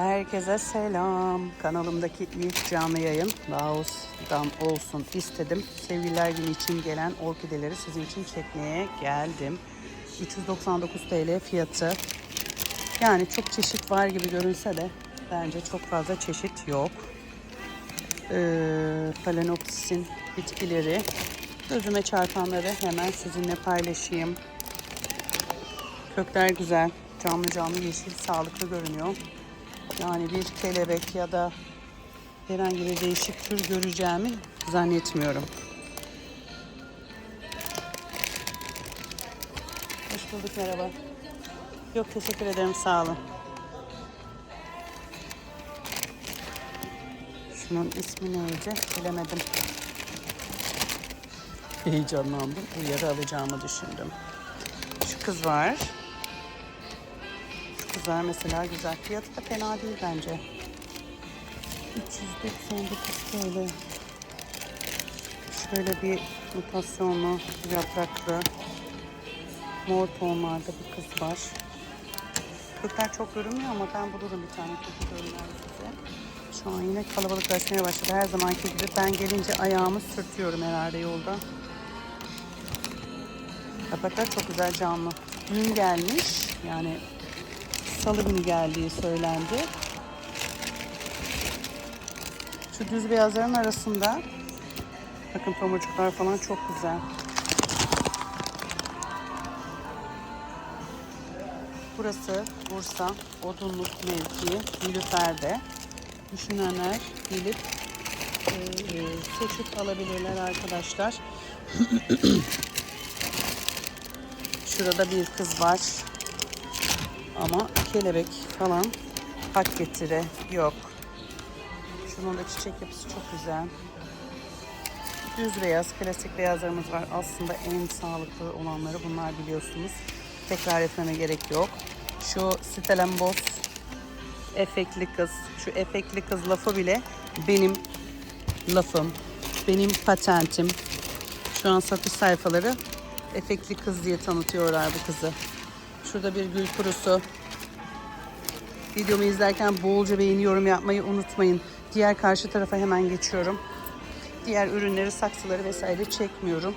Herkese selam. Kanalımdaki ilk canlı yayın Laos'tan olsun istedim. Sevgililer günü için gelen orkideleri sizin için çekmeye geldim. 399 TL fiyatı. Yani çok çeşit var gibi görünse de bence çok fazla çeşit yok. Ee, Phalaenopsis'in bitkileri. Gözüme çarpanları hemen sizinle paylaşayım. Kökler güzel. Canlı canlı yeşil, sağlıklı görünüyor. Yani bir kelebek ya da herhangi bir değişik tür göreceğimi zannetmiyorum. Hoş bulduk, merhaba. Yok, teşekkür ederim, sağ olun. Şunun ismi neydi? Bilemedim. Heyecanlandım. Uyarı alacağımı düşündüm. Şu kız var. Kızlar mesela güzel. Fiyatı da fena değil bence. 399 TL. Şöyle bir mutasyonlu, yapraklı, mor tonlarda bir kız var. Kökler çok görünmüyor ama ben bulurum bir tane kökü görünler size. Şu an yine kalabalıklaşmaya başladı. Her zamanki gibi ben gelince ayağımı sürtüyorum herhalde yolda. Yapraklar çok güzel canlı. Dün gelmiş. Yani salı günü geldiği söylendi. Şu düz beyazların arasında bakın tomurcuklar falan çok güzel. Burası Bursa Odunluk mevkii Nilüfer'de. Düşünenler gelip e, e, seçip alabilirler arkadaşlar. Şurada bir kız var. Ama kelebek falan hak getire yok. Şunun da çiçek yapısı çok güzel. Düz beyaz, klasik beyazlarımız var. Aslında en sağlıklı olanları bunlar biliyorsunuz. Tekrar etmeme gerek yok. Şu Stellenbosch efekli kız. Şu efekli kız lafı bile benim lafım. Benim patentim. Şu an satış sayfaları efekli kız diye tanıtıyorlar bu kızı. Şurada bir gül kurusu. Videomu izlerken bolca beğeni yorum yapmayı unutmayın. Diğer karşı tarafa hemen geçiyorum. Diğer ürünleri, saksıları vesaire çekmiyorum.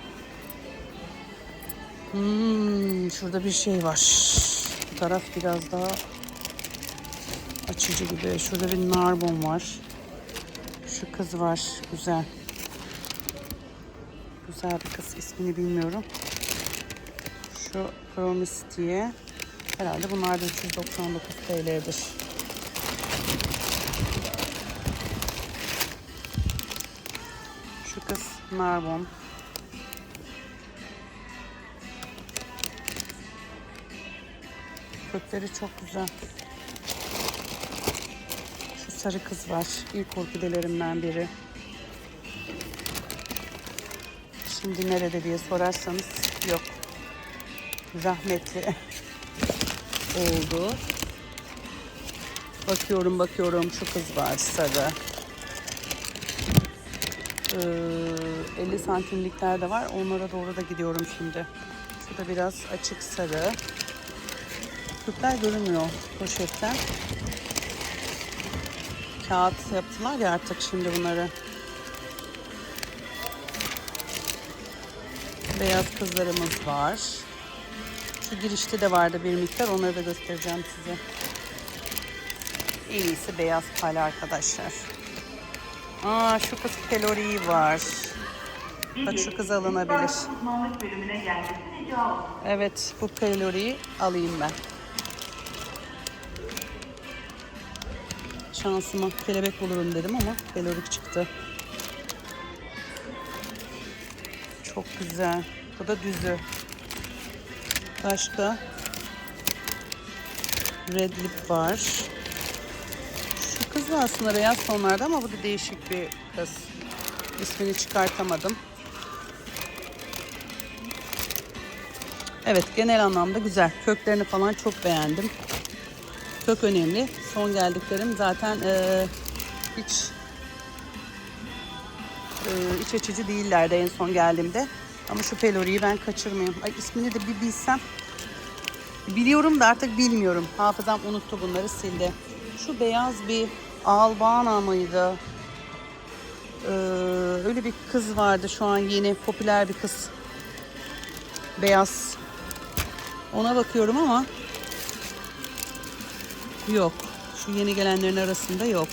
Hmm, şurada bir şey var. Bu taraf biraz daha açıcı gibi. Şurada bir narbon var. Şu kız var. Güzel. Güzel bir kız. ismini bilmiyorum. Şu Promise diye. Herhalde bunlar da 399 TL'dir. Şu kız Narbon. Kökleri çok güzel. Şu sarı kız var. İlk orkidelerimden biri. Şimdi nerede diye sorarsanız yok. Rahmetli oldu. Bakıyorum bakıyorum şu kız var sarı. Ee, 50 santimlikler de var. Onlara doğru da gidiyorum şimdi. Şurada biraz açık sarı. Kökler görünmüyor poşetten. Kağıt yaptılar ya artık şimdi bunları. Beyaz kızlarımız var. Şu girişte de vardı bir miktar. Onları da göstereceğim size. En iyisi beyaz pale arkadaşlar. Aa şu kız pelori var. Bak şu kız alınabilir. Evet bu peloriyi alayım ben. Şansıma kelebek bulurum dedim ama pelorik çıktı. Çok güzel. Bu da düzü. Başka red lip var. Şu kız da aslında beyaz tonlarda ama bu da değişik bir kız. İsmini çıkartamadım. Evet genel anlamda güzel. Köklerini falan çok beğendim. Kök önemli. Son geldiklerim zaten eee, hiç eee, iç açıcı değillerdi en son geldiğimde. Ama şu peloriyi ben kaçırmayayım. Ay ismini de bir bilsem. Biliyorum da artık bilmiyorum. Hafızam unuttu bunları sildi. Şu beyaz bir Albana mıydı? Ee, öyle bir kız vardı şu an yeni popüler bir kız. Beyaz. Ona bakıyorum ama yok. Şu yeni gelenlerin arasında yok.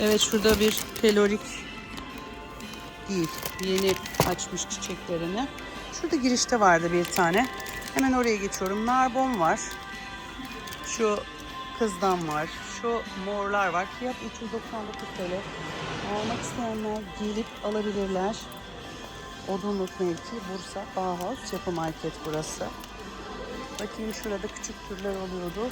Evet şurada bir pelorik değil. Yeni açmış çiçeklerini. Şurada girişte vardı bir tane. Hemen oraya geçiyorum. Narbon var. Şu kızdan var. Şu morlar var. Fiyat 399 TL. Almak isteyenler gelip alabilirler. Odunluk mevki Bursa Bauhaus Yapı Market burası. Bakayım şurada küçük türler oluyordu.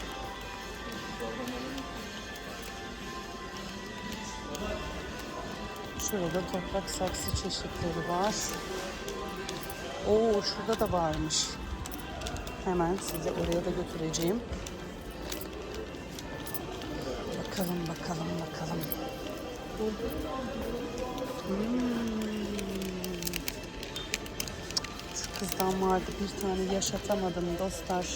Şurada toprak saksı çeşitleri var. Oo şurada da varmış. Hemen size oraya da götüreceğim. Bakalım bakalım bakalım. Hmm. Kızdan vardı bir tane yaşatamadım dostlar.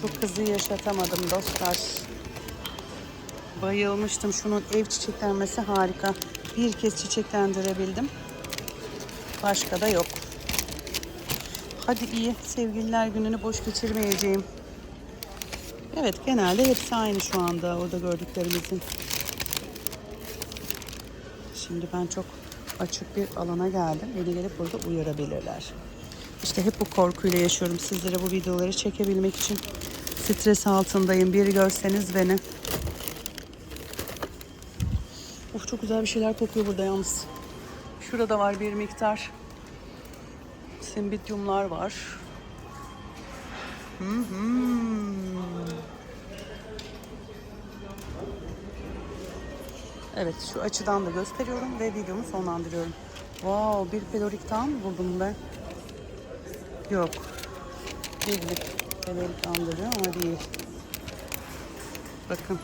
Şu kızı yaşatamadım dostlar. Bayılmıştım. Şunun ev çiçeklenmesi harika. Bir kez çiçeklendirebildim. Başka da yok. Hadi iyi. Sevgililer gününü boş geçirmeyeceğim. Evet genelde hepsi aynı şu anda orada gördüklerimizin. Şimdi ben çok açık bir alana geldim. Beni gelip burada uyarabilirler. İşte hep bu korkuyla yaşıyorum. Sizlere bu videoları çekebilmek için stres altındayım. Bir görseniz beni. Çok güzel bir şeyler kokuyor burada yalnız. Şurada var bir miktar. Simbidyumlar var. Evet şu açıdan da gösteriyorum ve videomu sonlandırıyorum. Wow bir peloriktan buldum ben. Yok. Birlik pelorik ama değil. Bakın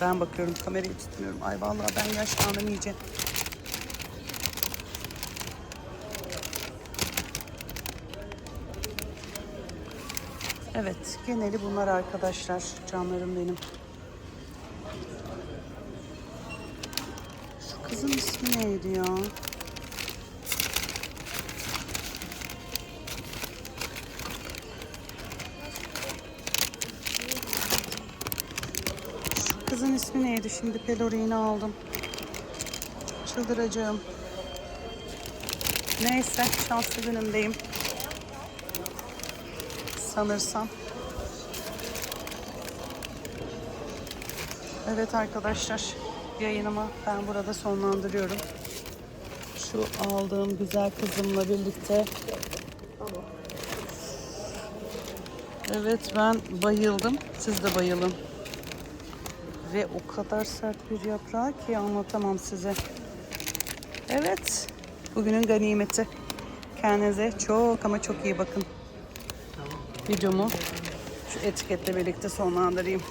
ben bakıyorum kamerayı tutmuyorum. Ay vallahi ben yaşlandım iyice. Evet geneli bunlar arkadaşlar. Canlarım benim. Şu kızın ismi neydi ya? Kızın ismi neydi? Şimdi peloriğini aldım. Çıldıracağım. Neyse şanslı günümdeyim. Sanırsam. Evet arkadaşlar yayınımı ben burada sonlandırıyorum. Şu aldığım güzel kızımla birlikte Evet ben bayıldım. Siz de bayılın. Ve o kadar sert bir yaprağı ki anlatamam size. Evet. Bugünün ganimeti. Kendinize çok ama çok iyi bakın. Videomu şu etiketle birlikte sonlandırayım.